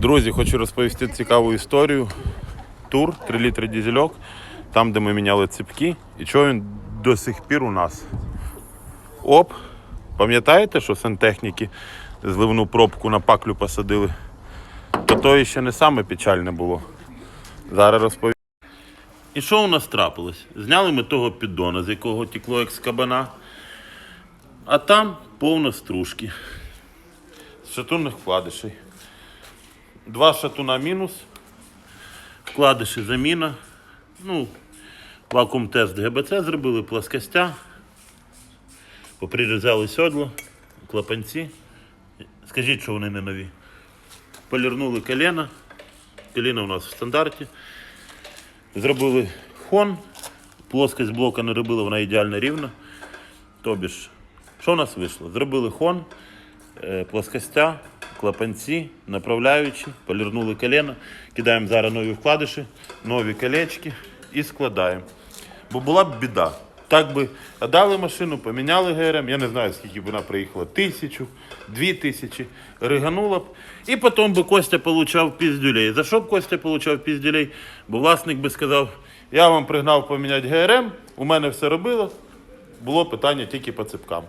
Друзі, хочу розповісти цікаву історію. Тур 3 літри дізельок, там, де ми міняли ципки, і чого він до сих пір у нас. Оп! Пам'ятаєте, що сантехніки зливну пробку на паклю посадили? То то ще не саме печальне було. Зараз розповім. І що у нас трапилось? Зняли ми того піддона, з якого тікло як з кабана, а там повно стружки. З шатунних вкладишей. Два шатуна мінус, вкладиші заміна. Ну, вакуум-тест ГБЦ зробили, плоскостя, поприрізали сьодло, клапанці. Скажіть, що вони не нові. Полірнули коліна. Коліна у нас в стандарті. Зробили хон. Плоскость блока не робила, вона ідеально рівна. Тобі ж, що у нас вийшло? Зробили хон, е, плоскостя, клапанці, направляючі, полірнули коліна, кидаємо зараз нові вкладиші, нові колечки і складаємо. Бо була б біда. Так би дали машину, поміняли ГРМ, я не знаю, скільки б вона приїхала, тисячу, дві тисячі, риганула б. І потім би Костя получав піздюлей. За що б Костя получав піздюлей? Бо власник би сказав, я вам пригнав поміняти ГРМ, у мене все робило, було питання тільки по ципкам.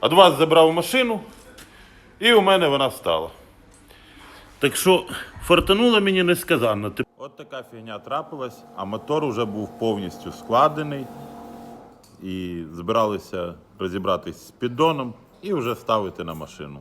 А до вас забрав машину, і у мене вона стала. Так що фартануло мені несказанно. От така фігня трапилась, а мотор вже був повністю складений. І збиралися розібратись з піддоном і вже ставити на машину.